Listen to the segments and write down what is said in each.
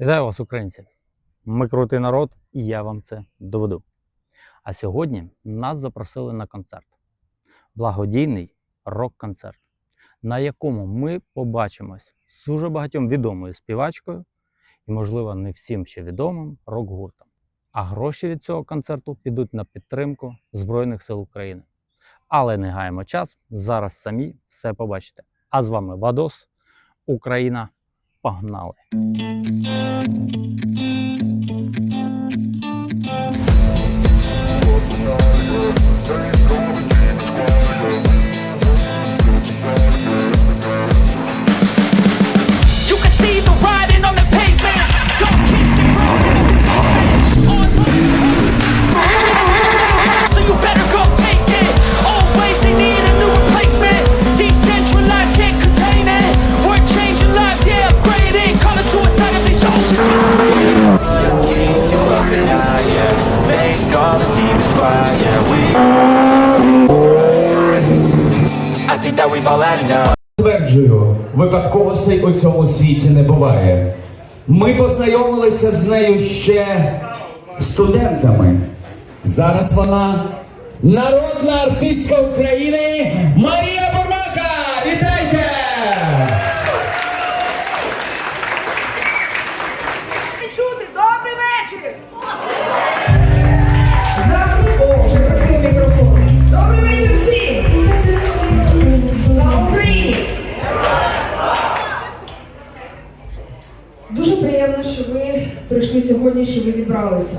Вітаю вас, українці! Ми крутий народ, і я вам це доведу. А сьогодні нас запросили на концерт. Благодійний рок-концерт, на якому ми побачимось з дуже багатьом відомою співачкою і, можливо, не всім ще відомим рок-гуртом. А гроші від цього концерту підуть на підтримку Збройних сил України. Але не гаємо час, зараз самі все побачите. А з вами Вадос, Україна. Погнали! Випадковостей у цьому світі не буває. Ми познайомилися з нею ще студентами. Зараз вона народна артистка України прийшли сьогодні, що ви зібралися.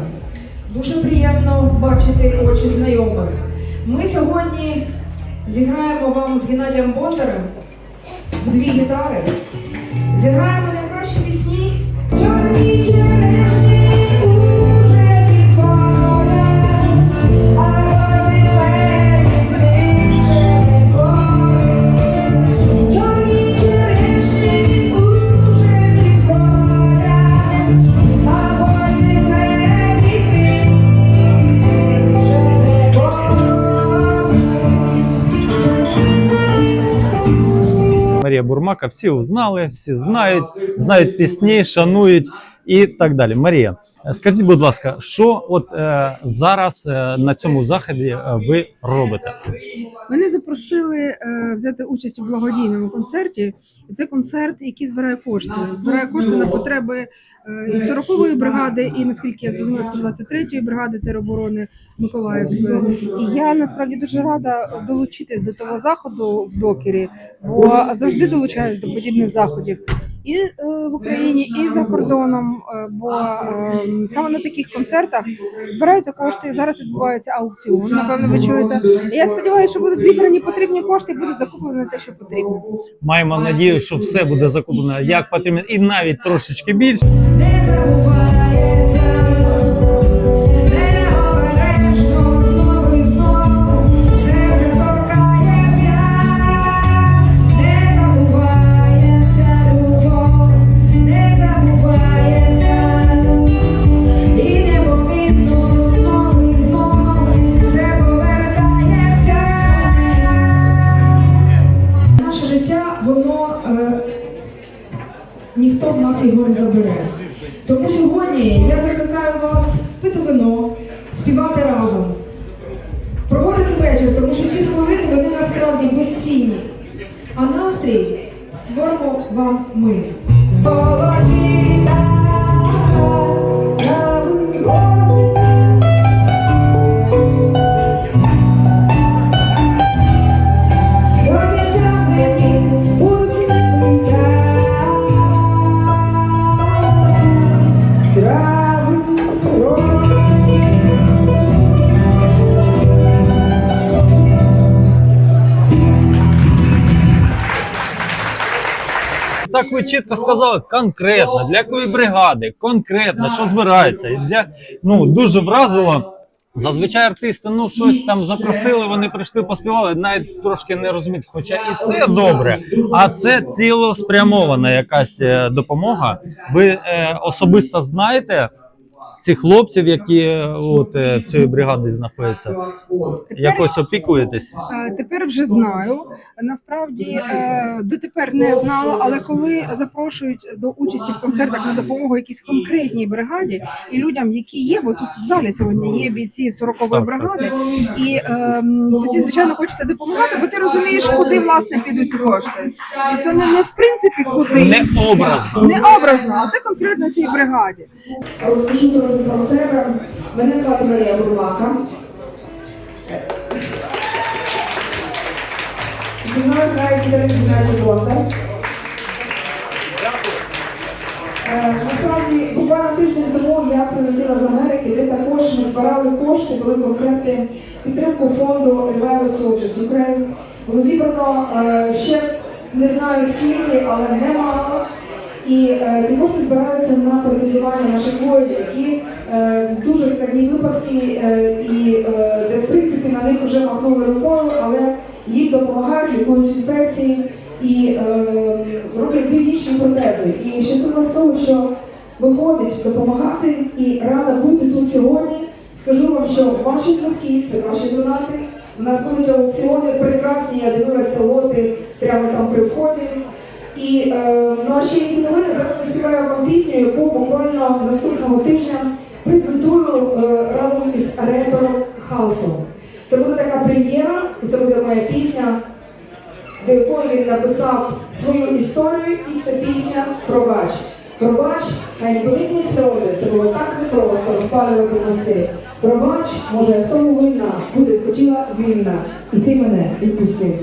Дуже приємно бачити очі знайомих. Ми сьогодні зіграємо вам з Геннадієм Бондарем дві гітари. Зіграємо найкращі пісні. Бурмака, всі узнали, всі знають, знають пісні, шанують і так далі. Марія, скажіть, будь ласка, що от е, зараз е, на цьому заході е, ви робите? Мене запросили е, взяти участь у благодійному концерті. Це концерт, який збирає кошти. Збирає кошти на потреби е, і 40-ї бригади, і наскільки я зрозуміла, 123-ї бригади тероборони Миколаївської. І я насправді дуже рада долучитись до того заходу в докері, бо завжди долучаюсь до подібних заходів. І е, в Україні, і за кордоном, е, бо е, саме на таких концертах збираються кошти. Зараз відбувається аукціон. Напевно, ви чуєте. І я сподіваюся, що будуть зібрані потрібні кошти і буде закуплено те, що потрібно. Маємо надію, що все буде закуплено як потрібно, і навіть трошечки більше. Не забувається, забере. Тому сьогодні я закликаю вас пити вино, співати разом, проводити вечір, тому що ці хвилини вони насправді безцінні. А настрій створимо вам ми. Так ви чітко сказали конкретно для якої бригади, конкретно що збирається. І для ну дуже вразило. Зазвичай артисти ну щось там запросили, вони прийшли, поспівали, навіть трошки не розуміють. Хоча і це добре, а це цілоспрямована якась е, допомога. Ви е, особисто знаєте цих хлопців, які е, от, е, в цій бригаді знаходяться? Якось опікуєтесь? Е, Тепер вже знаю. Насправді дотепер не знала, але коли запрошують до участі в концертах на допомогу якійсь конкретній бригаді і людям, які є, бо тут в залі сьогодні є бійці 40-ї бригади, і тоді звичайно хочеться допомагати, бо ти розумієш, куди власне підуть ці кошти. І це не, не в принципі кудись. Не образно. Не образно, а це конкретно цій бригаді. Розкажу трохи про себе. Мене звати Марія Бурлака. Зі мною грає гітарист Геннадій Бондар. Е, Насправді, буквально тиждень тому я прилетіла з Америки, де також ми збирали кошти, були концерти підтримку фонду Revival Soldiers Ukraine. Було зібрано е, ще не знаю скільки, але немало. І е, ці кошти збираються на протезування наших воїнів, які е, дуже складні випадки, е, і е, де в принципі на них вже махнули рукою, але їм допомагають, лікують інфекції і е, роблять біонічні протези. І щаслива з того, що виходить допомагати і рада бути тут сьогодні. Скажу вам, що ваші квитки це ваші донати. У нас будуть аукціони прекрасні. Я дивилася лоти прямо там при вході. І е, ну, а ще які новини зараз заспіваю вам пісню, яку буквально наступного тижня презентую е, разом із репером Халсом. Це буде така прем'єра, і це буде моя пісня, до якої він написав свою історію, і це пісня Пробач. Пробач, хай непомітні сльози, це було так непросто спалювати мости. Пробач, може, я в тому винна, буде хотіла вільна, і ти мене відпустив.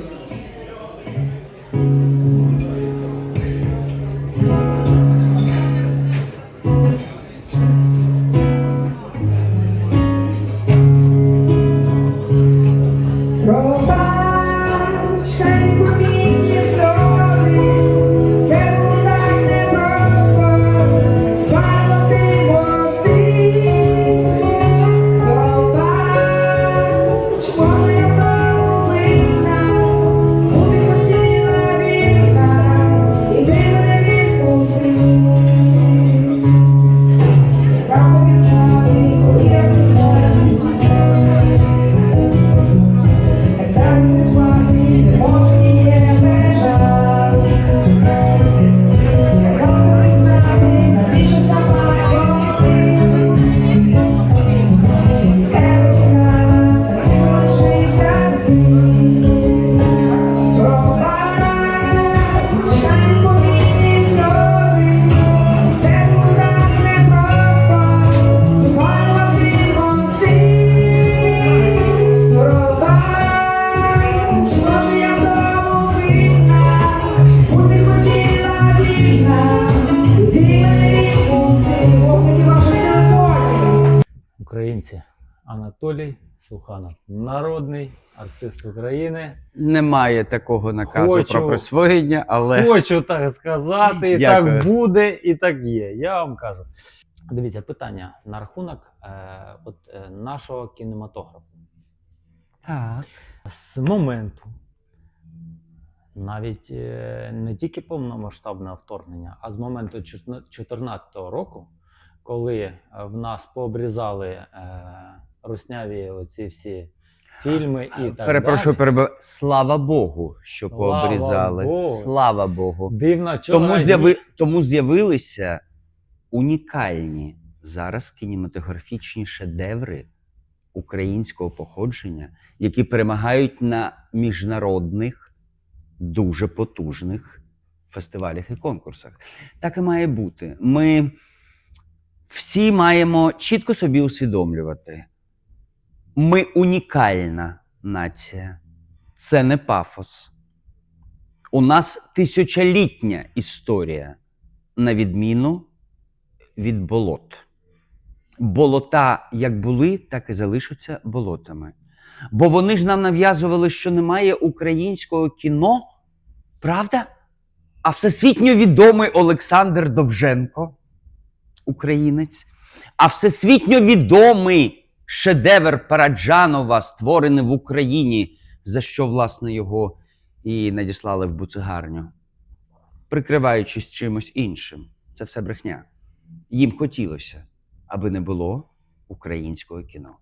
Суханов, народний артист України. Немає такого наказу Хочу- про присвоєння, але Хочу так сказати, і Дякую. так буде, і так є. Я вам кажу. Дивіться, питання на рахунок е, от, е, нашого кінематографу. так. З моменту, навіть е, не тільки повномасштабного вторгнення, а з моменту 2014 року, коли в нас пообрізали е, русняві оці всі фільми і так перепрошую, далі. перебив. Слава Богу, що Слава пообрізали. Богу. Слава Богу. Дивно, чого Тому, з'яви... Тому з'явилися унікальні зараз кінематографічні шедеври українського походження, які перемагають на міжнародних, дуже потужних фестивалях і конкурсах. Так і має бути. Ми всі маємо чітко собі усвідомлювати. Ми унікальна нація. Це не пафос. У нас тисячолітня історія, на відміну від болот. Болота як були, так і залишаться болотами. Бо вони ж нам нав'язували, що немає українського кіно, правда? А всесвітньо відомий Олександр Довженко, українець, а всесвітньо відомий шедевр Параджанова, створений в Україні, за що, власне, його і надіслали в буцегарню, прикриваючись чимось іншим. Це все брехня. Їм хотілося, аби не було українського кіно.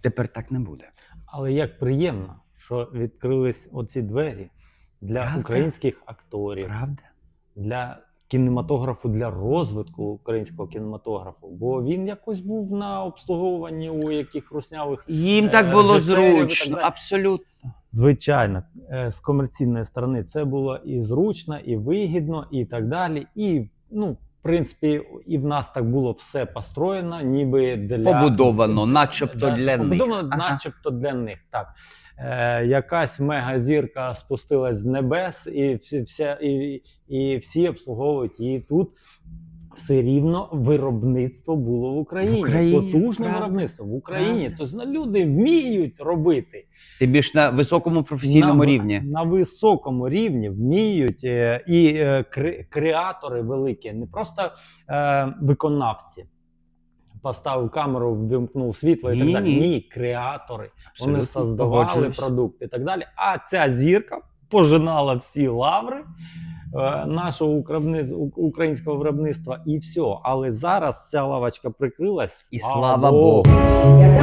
Тепер так не буде. Але як приємно, що відкрились оці двері для Правда? українських акторів, Правда? для кінематографу, для розвитку українського кінематографу. Бо він якось був на обслуговуванні у яких руснявих. Їм Е, так було зручно, абсолютно. Звичайно, е, з комерційної сторони це було і зручно, і вигідно, і так далі. І, ну, принципі, і в нас так було все построєно, ніби для Побудовано, начебто для, для них. побудовано, Ага. начебто для них. Так. Е, якась мегазірка спустилась з небес, і всі, вся, і, і всі обслуговують її тут. Все рівно виробництво було в Україні. В Україні, Потужне правда, виробництво в Україні. правда. Тобто люди вміють робити Ти більш на високому професійному на, рівні. На високому рівні вміють е, і е, кре- креатори великі, не просто е, виконавці. Поставив камеру, ввімкнув світло і так далі. ні. Ні, креатори. Абсолютно Вони создавали продукти і так далі. А ця зірка пожинала всі лаври е, нашого українського виробництва і все. Але зараз ця лавочка прикрилась. І слава Богу. Я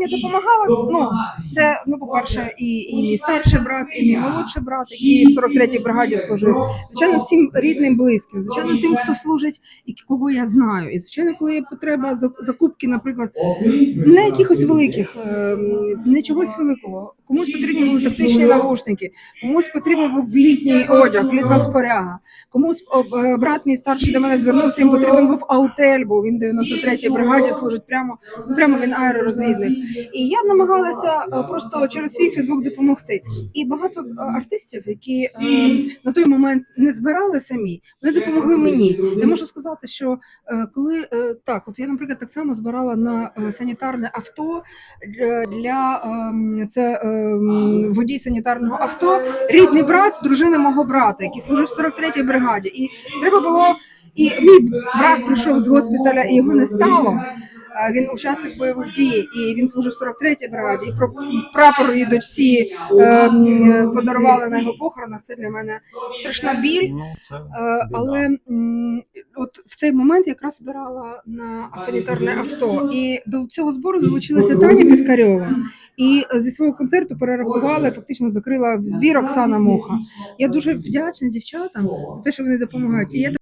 яким я допомагала. Ну це ну, по-перше, і, і мій старший брат, і мій молодший брат, який в 43-й бригаді служив. Звичайно, всім рідним, близьким. Звичайно, тим, хто служить і кого я знаю. І звичайно, коли є потреба закупки, наприклад, не якихось великих, ем, не чогось великого. Комусь потрібні були тактичні навушники, комусь потрібен був літній одяг, літна споряга. Комусь е, брат мій старший до мене звернувся, їм потрібен був аутель, бо він в 93-й бригаді служить прямо, прямо він аеророзвідник. І я намагалася е, просто через свій Фейсбук допомогти. І багато е, артистів, які е, на той момент не збирали самі, вони допомогли мені. Я можу сказати, що коли так, от я, наприклад, так само збирала на санітарне авто для, для ем, це ем, водій санітарного авто, рідний брат, дружина мого брата, який служив в 43-й бригаді. І треба було. І мій брат прийшов з госпіталя, і його не стало. Він учасник бойових дій, і він служив в 43-й бригаді. І про прапор і дочці е, подарували на його похоронах. Це для мене страшна біль. Ну, Е. Але от в цей момент якраз збирала на санітарне авто, і до цього збору залучилася Таня Піскарьова. І зі свого концерту перерахували, фактично закрила збір Оксана Муха. Я дуже вдячна дівчатам за те, що вони допомагають. І я Я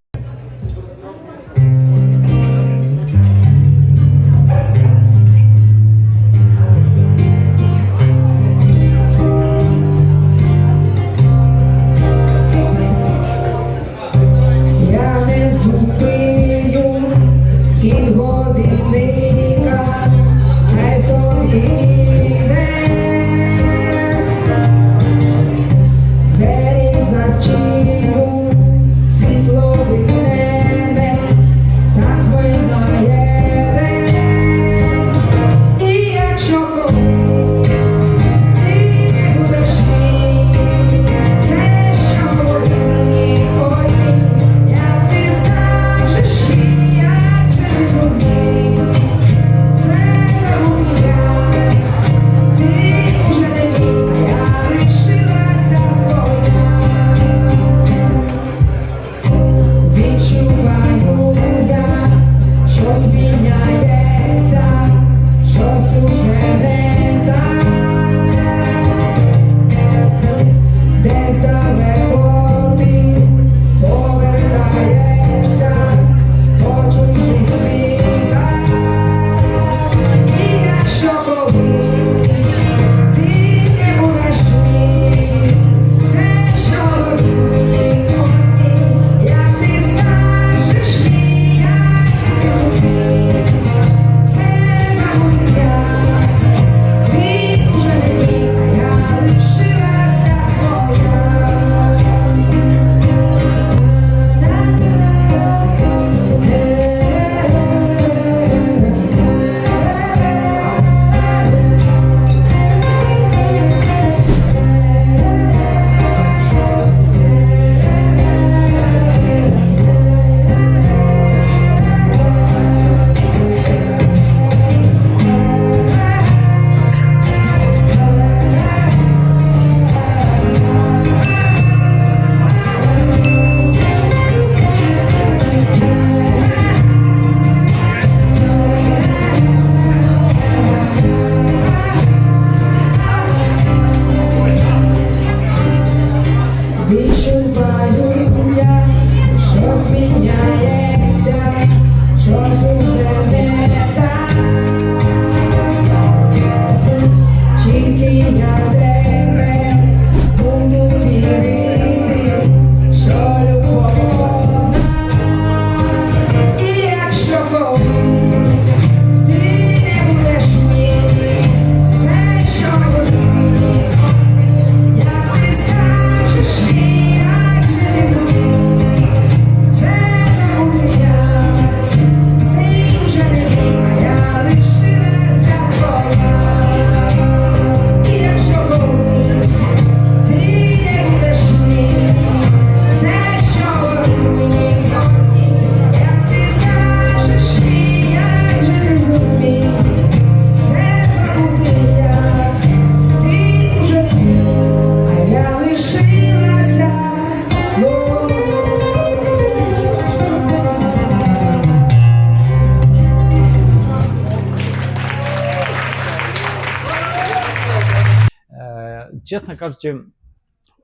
чесно кажучи,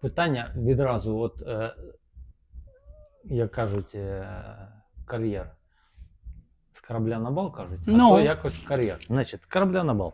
питання відразу, от, е, як кажуть, е, кар'єр. З корабля на бал кажуть, а Ну. то якось кар'єр. Значить, з корабля на бал.